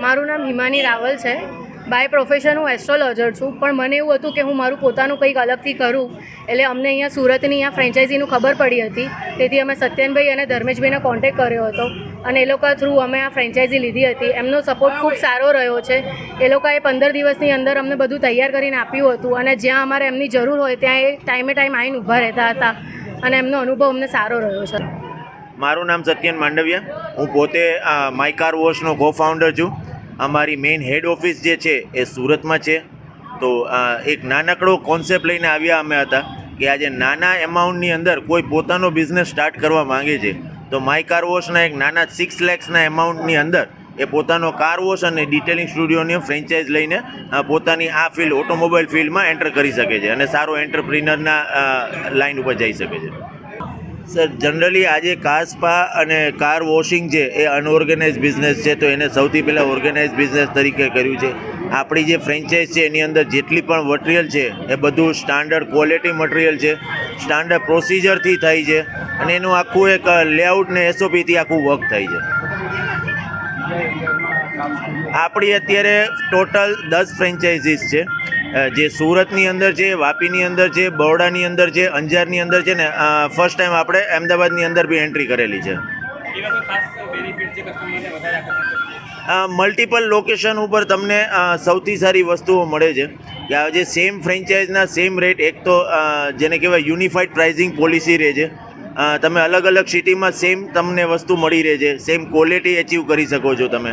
મારું નામ હિમાની રાવલ છે. બાય પ્રોફેશન હું એસ્ટ્રોલોજર છું, પણ મને એવું હતું કે હું મારું પોતાનું કંઈક અલગથી કરું. એટલે અમને અહીંયા સુરતની અહીંયા ફ્રેન્ચાઇઝીનું ખબર પડી હતી. તેથી અમે સત્યનભાઈ અને ધર્મેશભાઈને કોન્ટેક્ટ કર્યો હતો. અને એ લોકો થ્રુ અમે આ ફ્રેન્ચાઇઝી લીધી હતી. એમનો સપોર્ટ ખૂબ સારો રહ્યો છે. એ લોકોએ પંદર દિવસની અંદર અમને બધું તૈયાર કરીને આપ્યું હતું. અને જ્યાં અમારે એમની જરૂર હોય, ત્યાં એ ટાઈમે ટાઈમ આવીને ઊભા રહેતા હતા. અને એમનો અનુભવ અમને સારો રહ્યો છે. મારું નામ સત્યન માંડવિયા. હું પોતે માય કાર વોશનો કો ફાઉન્ડર છું. અમારી મેઇન હેડ ઓફિસ જે છે એ સુરતમાં છે. તો એક નાનકડો કોન્સેપ્ટ લઈને આવ્યા અમે હતા કે આજે નાના એમાઉન્ટની અંદર કોઈ પોતાનો બિઝનેસ સ્ટાર્ટ કરવા માંગે છે. તો માય કાર વોશના એક નાના સિક્સ લેક્સના એમાઉન્ટની અંદર એ પોતાનો કાર વોશ અને ડિટેલિંગ સ્ટુડિયોની ફ્રેન્ચાઇઝ લઈને પોતાની આ ફિલ્ડ ઓટોમોબાઈલ ફિલ્ડમાં એન્ટર કરી શકે છે અને સારો એન્ટરપ્રિનરના લાઈન ઉપર જઈ શકે છે. સર, જનરલી આજે કાર સ્પા અને કાર વોશિંગ છે એ અનઓર્ગેનાઇઝ બિઝનેસ છે, તો એને સૌથી પહેલાં ઓર્ગેનાઇઝ બિઝનેસ તરીકે કર્યું છે. આપણી જે ફ્રેન્ચાઇઝ છે, એની અંદર જેટલી પણ મટીરિયલ છે, એ બધું સ્ટાન્ડર્ડ ક્વોલિટી મટીરિયલ છે, સ્ટાન્ડર્ડ પ્રોસિજરથી થાય છે, અને એનું આખું એક લેઆઉટ ને એસઓપીથી આખું વર્ક થાય છે. આપણી અત્યારે ટોટલ દસ ફ્રેન્ચાઇઝીસ છે. જે સુરતની અંદર છે વાપીની અંદર છે બરોડાની અંદર છે અંજારની અંદર છે ને ફર્સ્ટ ટાઈમ આપણે અમદાવાદની અંદર બી એન્ટ્રી કરેલી છે. મલ્ટિપલ લોકેશન ઉપર તમને સૌથી સારી વસ્તુઓ મળે છે. કે આ જે સેમ ફ્રેન્ચાઇઝના સેમ રેટ એક તો જેને કહેવાય યુનિફાઈડ પ્રાઇઝિંગ પોલિસી રહે છે. તમે અલગ અલગ સિટીમાં સેમ તમને વસ્તુ મળી રહે છે. સેમ ક્વોલિટી એચીવ કરી શકો છો તમે.